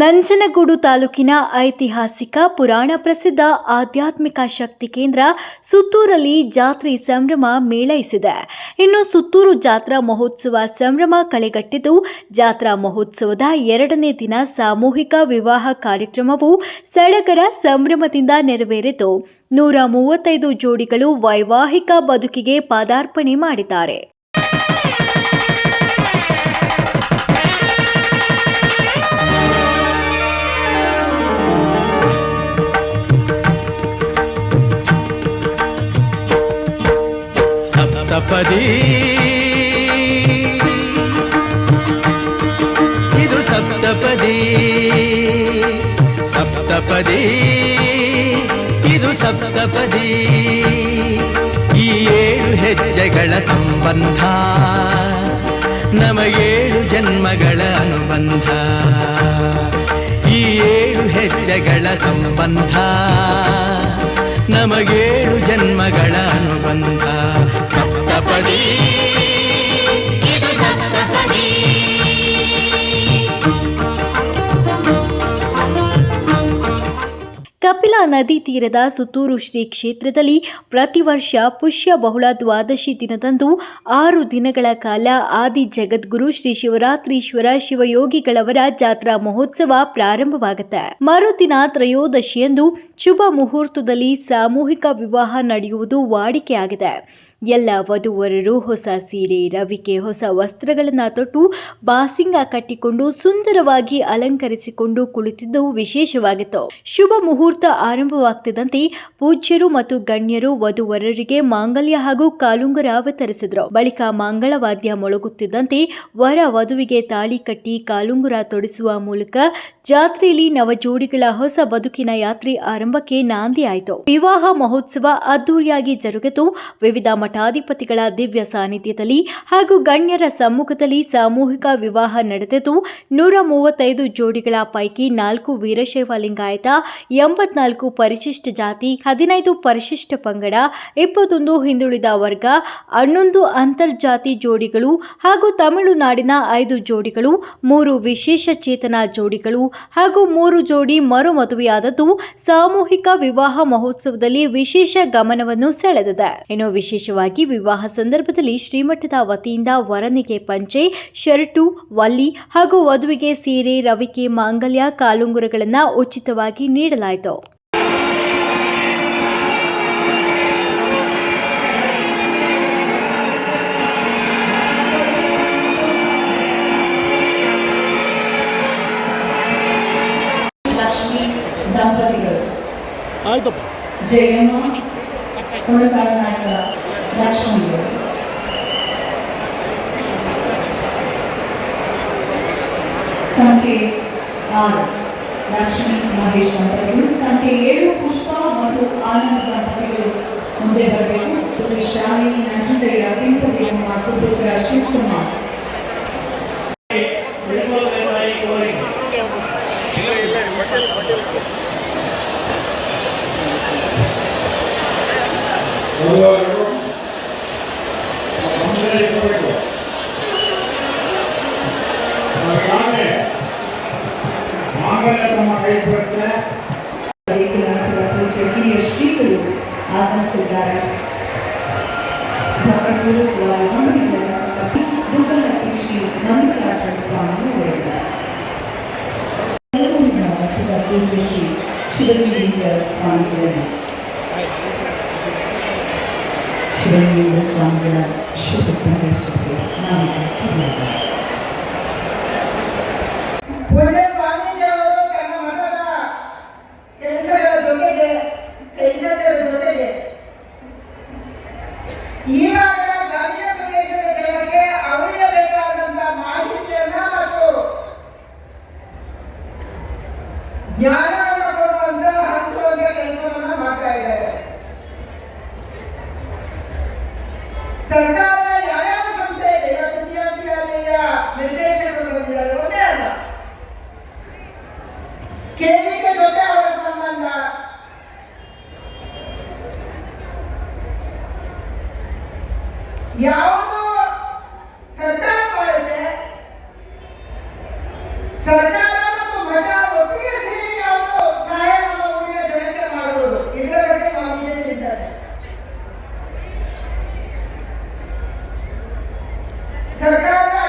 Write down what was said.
ನಂಜನಗೂಡು ತಾಲೂಕಿನ ಐತಿಹಾಸಿಕ ಪುರಾಣ ಪ್ರಸಿದ್ಧ ಆಧ್ಯಾತ್ಮಿಕ ಶಕ್ತಿ ಕೇಂದ್ರ ಸುತ್ತೂರಲ್ಲಿ ಜಾತ್ರೆ ಸಂಭ್ರಮ ಮೇಳೈಸಿದೆ. ಇನ್ನು ಸುತ್ತೂರು ಜಾತ್ರಾ ಮಹೋತ್ಸವ ಸಂಭ್ರಮ ಕಳೆಗಟ್ಟಿದ್ದು, ಜಾತ್ರಾ ಮಹೋತ್ಸವದ ಎರಡನೇ ದಿನ ಸಾಮೂಹಿಕ ವಿವಾಹ ಕಾರ್ಯಕ್ರಮವು ಸಡಗರ ಸಂಭ್ರಮದಿಂದ ನೆರವೇರಿತು. ನೂರ ಮೂವತ್ತೈದು ಜೋಡಿಗಳು ವೈವಾಹಿಕ ಬದುಕಿಗೆ ಪಾದಾರ್ಪಣೆ ಮಾಡಿದ್ದಾರೆ. ಸಪ್ತಪದಿ ಇದು ಸಪ್ತಪದಿ. ಸಪ್ತಪದಿ. ಇದು ಸಪ್ತಪದಿ. ಈ ಏಳು ಹೆಜ್ಜೆಗಳ ಸಂಬಂಧ. ನಮಗೇಳು ಜನ್ಮಗಳ ಅನುಬಂಧ. ಈ ಏಳು ಹೆಜ್ಜೆಗಳ ಸಂಬಂಧ. ನಮಗೇಳು ಜನ್ಮಗಳ ಅನುಬಂಧ. ಕಪಿಲಾ ನದಿ ತೀರದ ಸುತ್ತೂರು ಶ್ರೀ ಕ್ಷೇತ್ರದಲ್ಲಿ ಪ್ರತಿ ವರ್ಷ ಪುಷ್ಯ ಬಹುಳ ದ್ವಾದಶಿ ದಿನದಂದು ಆರು ದಿನಗಳ ಕಾಲ ಆದಿ ಜಗದ್ಗುರು ಶ್ರೀ ಶಿವರಾತ್ರೀಶ್ವರ ಶಿವಯೋಗಿಗಳವರ ಜಾತ್ರಾ ಮಹೋತ್ಸವ ಪ್ರಾರಂಭವಾಗುತ್ತೆ. ಮರುದಿನ ತ್ರಯೋದಶಿಯಂದು ಶುಭ ಮುಹೂರ್ತದಲ್ಲಿ ಸಾಮೂಹಿಕ ವಿವಾಹ ನಡೆಯುವುದು ವಾಡಿಕೆಯಾಗಿದೆ ಎಲ್ಲ ವಧುವರರು ಹೊಸ ಸೀರೆ, ರವಿಕೆ, ಹೊಸ ವಸ್ತ್ರಗಳನ್ನು ತೊಟ್ಟು ಬಾಸಿಂಗ ಕಟ್ಟಿಕೊಂಡು ಸುಂದರವಾಗಿ ಅಲಂಕರಿಸಿಕೊಂಡು ಕುಳಿತಿದ್ದು ವಿಶೇಷವಾಗಿತ್ತು. ಶುಭ ಮುಹೂರ್ತ ಆರಂಭವಾಗ್ತಿದ್ದಂತೆ ಪೂಜ್ಯರು ಮತ್ತು ಗಣ್ಯರು ವಧುವರರಿಗೆ ಮಾಂಗಲ್ಯ ಹಾಗೂ ಕಾಲುಂಗರ ವಿತರಿಸಿದ್ರು ಬಳಿಕ ಮಂಗಳವಾದ್ಯ ಮೊಳಗುತ್ತಿದ್ದಂತೆ ವರ ವಧುವಿಗೆ ತಾಳಿ ಕಟ್ಟಿ ಕಾಲುಂಗುರ ತೊಡಿಸುವ ಮೂಲಕ ಜಾತ್ರೆಯಲ್ಲಿ ನವಜೋಡಿಗಳ ಹೊಸ ಬದುಕಿನ ಯಾತ್ರೆ ಆರಂಭಕ್ಕೆ ನಾಂದಿಯಾಯಿತು ವಿವಾಹ ಮಹೋತ್ಸವ ಅದ್ದೂರಿಯಾಗಿ ಜರುಗಿತು. ವಿವಿಧ ಮಠಾಧಿಪತಿಗಳ ದಿವ್ಯ ಸಾನ್ನಿಧ್ಯದಲ್ಲಿ ಹಾಗೂ ಗಣ್ಯರ ಸಮ್ಮುಖದಲ್ಲಿ ಸಾಮೂಹಿಕ ವಿವಾಹ ನಡೆದಿದ್ದು, ನೂರ ಮೂವತ್ತೈದು ಜೋಡಿಗಳ ಪೈಕಿ ನಾಲ್ಕು ವೀರಶೈವ ಲಿಂಗಾಯತ ಎಂಬತ್ನಾಲ್ಕು ಪರಿಶಿಷ್ಟ ಜಾತಿ, ಹದಿನೈದು ಪರಿಶಿಷ್ಟ ಪಂಗಡ, ಇಪ್ಪತ್ತೊಂದು ಹಿಂದುಳಿದ ವರ್ಗ, ಹನ್ನೊಂದು ಅಂತರ್ಜಾತಿ ಜೋಡಿಗಳು ಹಾಗೂ ತಮಿಳುನಾಡಿನ ಐದು ಜೋಡಿಗಳು, ಮೂರು ವಿಶೇಷ ಚೇತನ ಜೋಡಿಗಳು ಹಾಗೂ ಮೂರು ಜೋಡಿ ಮರು ಮದುವೆಯಾದದ್ದು ಸಾಮೂಹಿಕ ವಿವಾಹ ಮಹೋತ್ಸವದಲ್ಲಿ ವಿಶೇಷ ಗಮನವನ್ನು ಸೆಳೆದಿದೆ. ಇನ್ನು ವಿಶೇಷವಾಗಿ ವಿವಾಹ ಸಂದರ್ಭದಲ್ಲಿ ಶ್ರೀಮಠದ ವತಿಯಿಂದ ವರನಿಗೆ ಪಂಚೆ, ಶರ್ಟು ವಲ್ಲಿ ಹಾಗೂ ವಧುವಿಗೆ ಸೀರೆ, ರವಿಕೆ, ಮಾಂಗಲ್ಯ, ಕಾಲುಂಗುರಗಳನ್ನು ಉಚಿತವಾಗಿ ನೀಡಲಾಯಿತು. ಜಯಮ್ಮ ಉಳಿತಾಯ ನಾಯಕ ಲಕ್ಷ್ಮಿಗಳು ಸಂಖ್ಯೆ ಆರು ಲಕ್ಷ್ಮಿ ಮಹೇಶ್ ದಂಪತಿಗಳು ಸಂಖ್ಯೆ ಏಳು ಪುಷ್ಪ ಮತ್ತು ಆನಂದ್ ದಂಪತಿಗಳು ಮುಂದೆ ಬರಬೇಕು ಶ್ರೀ ಶಾಲಿನಿ ನಂಜುಂಡಯ್ಯ ಕೆಂಪದೇವಮ್ಮ ಸುಬ್ರಹ್ಮ ಶಿವಕುಮಾರ್ ಹಿರಿಯ ಶ್ರೀಗಳು ಆಗಮಿಸಿದ್ದಾರೆ ಭಕ್ತರು ಹಮ್ಮಿಗಳ ಸಮಿತಿ ದುಗ್ಗಲಟ್ಟಿ ಶ್ರೀ ಮಲ್ಲಿಕಾರ್ಜುನ ಸ್ವಾಮಿ ಅವರಿದ್ದಾರೆ ಬೆಂಗಳೂರಿನ ಮಠದ ಪೂಜ್ಯ ಶ್ರೀ ಶಿವಲಿಂಗ ಸ್ವಾಮಿಗಳನ್ನು ಶಿವಲಿಂಗ ಸ್ವಾಮಿಗಳ ಶುಭ ಸಂದೇಶಕ್ಕೆ ಕರೆಯೋಣ. ಗ್ರಾಮೀಣ ಪ್ರದೇಶದ ಬೇಕಾದಂತಹ Y.